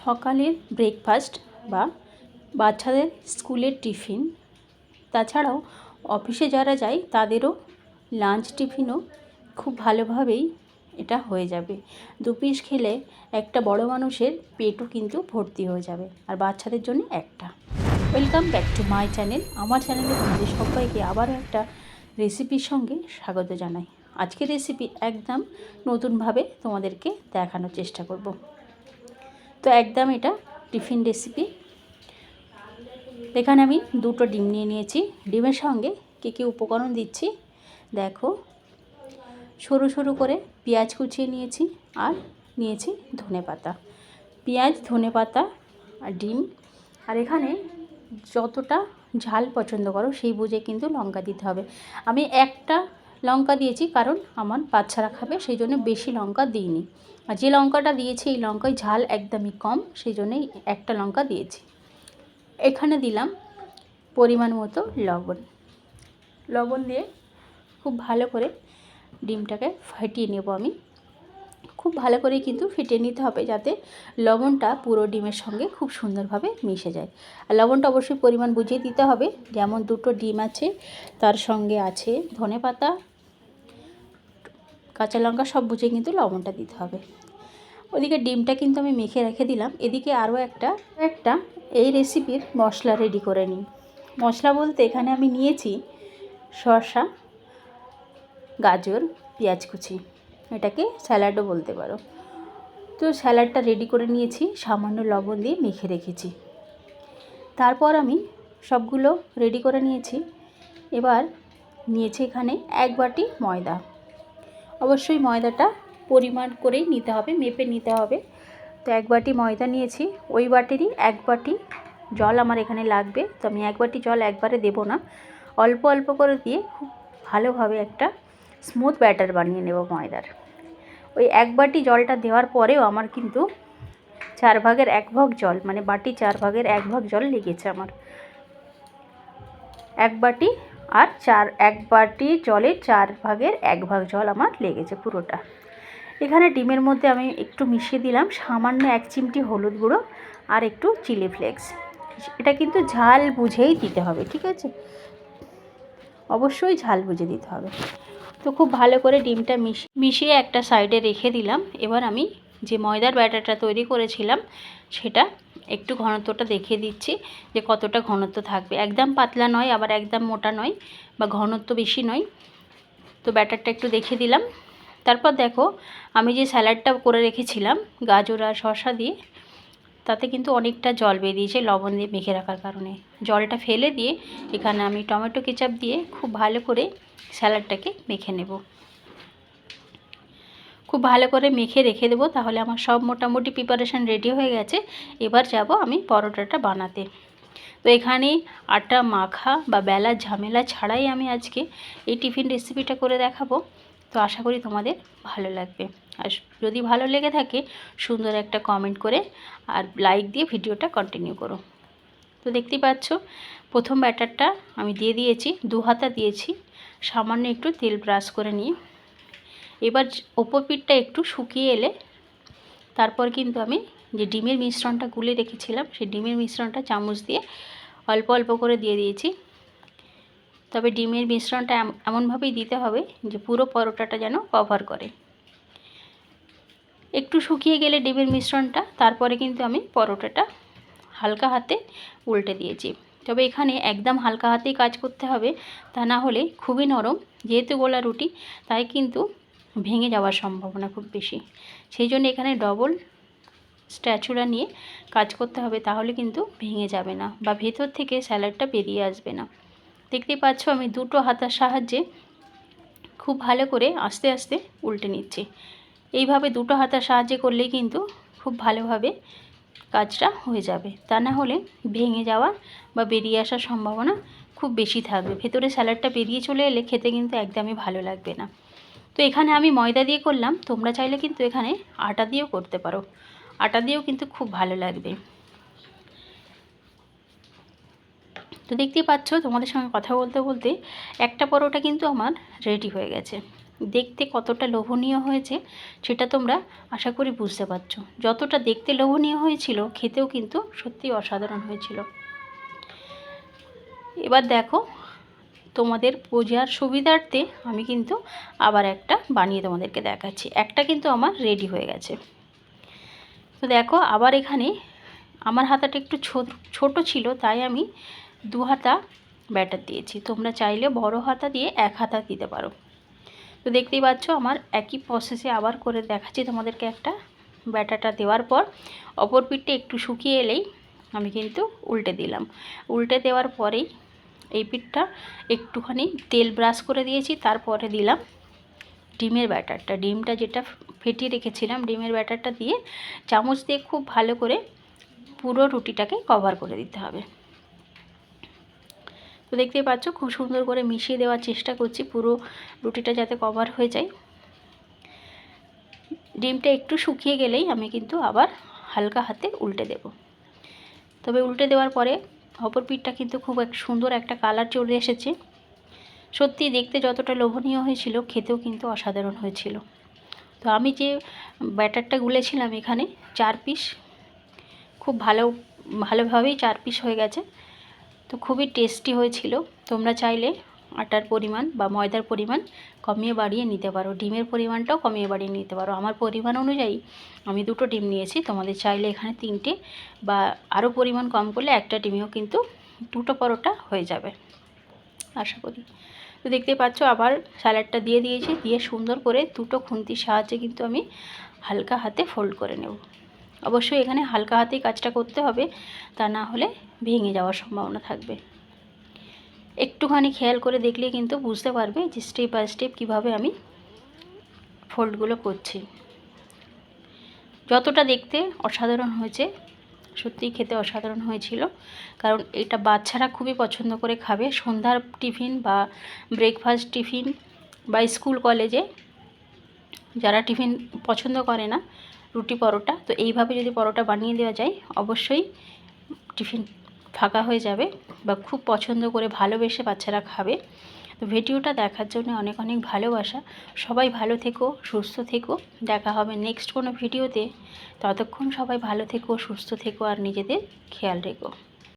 সকালের ব্রেকফাস্ট বা বাচ্চাদের স্কুলের টিফিন। তাছাড়াও অফিসে যারা যায়, তাদেরও লাঞ্চ টিফিনও খুব ভালোভাবেই এটা হয়ে যাবে। দু পিস খেলে একটা বড় মানুষের পেটও কিন্তু ভর্তি হয়ে যাবে, আর বাচ্চাদের জন্য একটা। Welcome back to my channel আমার চ্যানেলে তোমাদের সবাইকে আবারও একটা রেসিপির সঙ্গে স্বাগত জানাই। আজকের রেসিপি একদম নতুনভাবে তোমাদেরকে দেখানোর চেষ্টা করব। তো একদম এটা টিফিন রেসিপি এখানে আমি দুটো ডিম নিয়ে নিয়েছি। ডিমের সঙ্গে কী কী উপকরণ দিচ্ছি? দেখো, সরু সরু করে পেঁয়াজ কুচিয়ে নিয়েছি আর নিয়েছি ধনে পাতা। পেঁয়াজ, ধনে পাতা আর ডিম। আর এখানে যতটা ঝাল পছন্দ করো সেই বুঝে কিন্তু লঙ্কা দিতে হবে। আমি একটা লঙ্কা দিয়েছি কারণ আমার বাচ্চারা খাবে, সেই জন্য বেশি লঙ্কা দিইনি। আর যে লঙ্কাটা দিয়েছি, এই লঙ্কায় ঝাল একদমই কম, সেই জন্যই একটা লঙ্কা দিয়েছি। এখানে দিলাম পরিমাণ মতো লবণ। লবণ দিয়ে খুব ভালো করে ডিমটাকে ফাটিয়ে নেব আমি। খুব ভালো করে কিন্তু ফেটিয়ে নিতে হবে যাতে লবণটা পুরো ডিমের সঙ্গে খুব সুন্দরভাবে মিশে যায়। আর লবণটা অবশ্যই পরিমাণ বুঝিয়ে দিতে হবে। যেমন দুটো ডিম আছে, তার সঙ্গে আছে ধনে পাতা কাঁচা লঙ্কা সব বুঝে কিন্তু লবণটা দিতে হবে। ওদিকে ডিমটা কিন্তু আমি মেখে রেখে দিলাম। এদিকে আরও একটা একটা এই রেসিপির মশলা রেডি করে নিই। মশলা বলতে এখানে আমি নিয়েছি শসা গাজর, পেঁয়াজ কুচি। এটাকে স্যালাডও বলতে পারো। তো স্যালাডটা রেডি করে নিয়েছি, সামান্য লবণ দিয়ে মেখে রেখেছি। তারপর আমি সবগুলো রেডি করে নিয়েছি। এবার নিয়েছি এখানে এক বাটি ময়দা। অবশ্যই ময়দাটা পরিমাণ করেই নিতে হবে, মেপে নিতে হবে। তো এক বাটি ময়দা নিয়েছি, ওই বাটিরই এক বাটি জল আমার এখানে লাগবে। তো আমি এক বাটি জল একবারে দেবো না। অল্প অল্প করে দিয়ে খুব ভালোভাবে একটা স্মুথ ব্যাটার বানিয়ে নেব ময়দার। ওই এক বাটি জলটা দেওয়ার পরেও আমার কিন্তু চার ভাগের এক ভাগ জল মানে বাটি চার ভাগের এক ভাগ জল লেগেছে আমার। এক বাটি আর চার, এক বাটি জলে চার ভাগের এক ভাগ জল আমার লেগেছে পুরোটা। এখানে ডিমের মধ্যে আমি একটু মিশিয়ে দিলাম, সামান্য এক চিমটি হলুদ গুঁড়ো আর একটু চিলি ফ্লেক্স। এটা কিন্তু ঝাল বুঝেই দিতে হবে, ঠিক আছে? অবশ্যই ঝাল বুঝে দিতে হবে। তো খুব ভালো করে ডিমটা মিশিয়ে একটা সাইডে রেখে দিলাম। এবার আমি যে ময়দার ব্যাটারটা তৈরি করেছিলাম, সেটা একটু ঘনত্বটা দেখিয়ে দিচ্ছি যে কতটা ঘনত্ব থাকবে। একদম পাতলা নয়, আবার একদম মোটা নয় বা ঘনত্ব বেশি নয়। তো ব্যাটারটা একটু দেখে দিলাম। তারপর দেখো, আমি যে স্যালাডটা করে রেখেছিলাম, গাজর আর শসা দিয়ে, তাতে কিন্তু অনেকটা জল বেরিয়েছে লবণ দিয়ে মেখে রাখার কারণে। জলটা ফেলে দিয়ে এখানে আমি টমেটো কেচাপ দিয়ে খুব ভালো করে স্যালাডটাকে মেখে নেব। খুব ভালো করে মেখে রেখে দেবো, তাহলে আমার সব মোটামুটি প্রিপারেশান রেডি হয়ে গেছে। এবার যাব আমি পরোটাটা বানাতে। তো এখানে আটা মাখা বা বেলা ঝামেলা ছাড়াই আমি আজকে এই টিফিন রেসিপিটা করে দেখাবো। তো আশা করি তোমাদের ভালো লাগবে। আর যদি ভালো লেগে থাকে, সুন্দর একটা কমেন্ট করে আর লাইক দিয়ে ভিডিওটা কন্টিনিউ করো। তো দেখতেই পাচ্ছ, প্রথম ব্যাটারটা আমি দিয়ে দিয়েছি, দু হাতা দিয়েছি, সামান্য একটু তেল ব্রাশ করে নিয়ে। এবার ওপর পিঠটা একটু শুকিয়ে এলে তারপর কিন্তু আমি যে ডিমের মিশ্রণটা গুলে রেখেছিলাম, সেই ডিমের মিশ্রণটা চামচ দিয়ে অল্প অল্প করে দিয়ে দিয়েছি। তবে ডিমের মিশ্রণটা এমনভাবেই দিতে হবে যে পুরো পরোটাটা যেন কভার করে। একটু শুকিয়ে গেলে ডিমের মিশ্রণটা, তারপরে কিন্তু আমি পরোটাটা হালকা হাতে উল্টে দিয়েছি। তবে এখানে একদম হালকা হাতেই কাজ করতে হবে, তা না হলে খুবই নরম। যেহেতু গোলা রুটি, তাই কিন্তু ভেঙে যাওয়ার সম্ভাবনা খুব বেশি। সেই জন্য এখানে ডবল স্ট্যাচুরা নিয়ে কাজ করতে হবে, তাহলে কিন্তু ভেঙে যাবে না বা ভেতর থেকে স্যালাডটা বেরিয়ে আসবে না। দেখতে পাচ্ছ আমি দুটো হাতার সাহায্যে খুব ভালো করে আস্তে আস্তে উল্টে নিচ্ছি। এইভাবে দুটো হাতার সাহায্যে করলেই কিন্তু খুব ভালোভাবে কাজটা হয়ে যাবে। তা না হলে ভেঙে যাওয়া বা বেরিয়ে আসার সম্ভাবনা খুব বেশি থাকবে। ভেতরে স্যালাডটা বেরিয়ে চলে এলে খেতে কিন্তু একদমই ভালো লাগবে না। তো এখানে আমি ময়দা দিয়ে করলাম। তোমরা চাইলে কিন্তু এখানে আটা দিয়েও করতে পারো। আটা দিয়েও কিন্তু খুব ভালো লাগবে। তো দেখতেই পাচ্ছ, তোমাদের সঙ্গে কথা বলতে বলতে একটা পরোটা কিন্তু আমার রেডি হয়ে গেছে। দেখতে কতটা লোভনীয় হয়েছে, সেটা তোমরা আশা করি বুঝতে পারছ। যতটা দেখতে লোভনীয় হয়েছিল, খেতেও কিন্তু সত্যি অসাধারণ হয়েছিল। এবার দেখো তোমাদের বোঝার সুবিধার্থে আমি কিন্তু আবার একটা বানিয়ে তোমাদেরকে দেখাচ্ছি। একটা কিন্তু আমার রেডি হয়ে গেছে। তো দেখো, আবার এখানে আমার হাতাটা একটু ছোট ছিল, তাই আমি দু হাতা ব্যাটার দিয়েছি। তোমরা চাইলে বড় হাতা দিয়ে এক হাতা দিতে পারো। তো দেখতেই পাচ্ছ, আমার একই প্রসেসে আবার করে দেখাচ্ছি তোমাদেরকে একটা ব্যাটাটা দেওয়ার পর। অপর পিঠটা একটু শুকিয়ে এলেই আমি কিন্তু উল্টে দিলাম। উল্টে দেওয়ার পরেই এই পিঠটা। একটুখানি তেল ব্রাশ করে দিয়েছি, তারপরে দিলাম ডিমের ব্যাটারটা। ডিমটা যেটা ফেটিয়ে রেখেছিলাম, ডিমের ব্যাটারটা দিয়ে চামচ দিয়ে খুব ভালো করে পুরো রুটিটাকে কভার করে দিতে হবে। তো দেখতেই পাচ্ছ, খুব সুন্দর করে মিশিয়ে দেওয়ার চেষ্টা করছি পুরো রুটিটা যাতে কভার হয়ে যায়। ডিমটা একটু শুকিয়ে গেলেই আমি কিন্তু আবার হালকা হাতে উল্টে দেব। তবে উল্টে দেওয়ার পরে অপর পিঠটা কিন্তু খুব এক সুন্দর একটা কালার চলে এসেছে। সত্যি দেখতে যতটা লোভনীয় হয়েছিল, খেতেও কিন্তু অসাধারণ হয়েছিল। তো আমি যে ব্যাটারটা গুলেছিলাম এখানে, চার পিস, খুব ভালো, ভালোভাবেই চার পিস হয়ে গেছে। তো খুবই টেস্টি হয়েছিল। তোমরা চাইলে আটার পরিমাণ বা ময়দার পরিমাণ কমিয়ে বাড়িয়ে নিতে পারো। ডিমের পরিমাণটাও কমিয়ে বাড়িয়ে নিতে পারো। আমার পরিমাণ অনুযায়ী আমি দুটো ডিম নিয়েছি। তোমাদের চাইলে এখানে তিনটে বা আরও পরিমাণ কম করলে একটা ডিমেও কিন্তু দুটো পরোটা হয়ে যাবে। আশা করি। তো দেখতে পাচ্ছ আবার স্যালাডটা দিয়ে দিয়েছি। দিয়ে সুন্দর করে দুটো খুন্তির সাহায্যে কিন্তু আমি হালকা হাতে ফোল্ড করে নেব। অবশ্যই এখানে হালকা হাতেই কাজটা করতে হবে। তা না হলে ভেঙে যাওয়ার সম্ভাবনা থাকবে। একটুখানি খেয়াল করে দেখলে কিন্তু বুঝতে পারবে যে স্টেপ বাই স্টেপ কীভাবে আমি ফোল্ডগুলো করছি। যতটা দেখতে অসাধারণ হয়েছে, সত্যিই খেতে অসাধারণ হয়েছিল। কারণ এটা বাচ্চারা খুবই পছন্দ করে খাবে। সন্ধ্যার টিফিন বা ব্রেকফাস্ট টিফিন বা স্কুল, কলেজে যারা টিফিন পছন্দ করে না, রুটি পরোটা, তো এইভাবে যদি পরোটা বানিয়ে দেওয়া যায়, অবশ্যই টিফিন ফাঁকা হয়ে যাবে বা খুব পছন্দ করে ভালোবেসে বাচ্চারা খাবে। তো ভিডিওটা দেখার জন্য অনেক অনেক ভালোবাসা। সবাই ভালো থেকো, সুস্থ থেকো। দেখা হবে নেক্সট কোনো ভিডিওতে। ততক্ষণ সবাই ভালো থেকো, সুস্থ থেকো আর নিজেদের খেয়াল রেখো।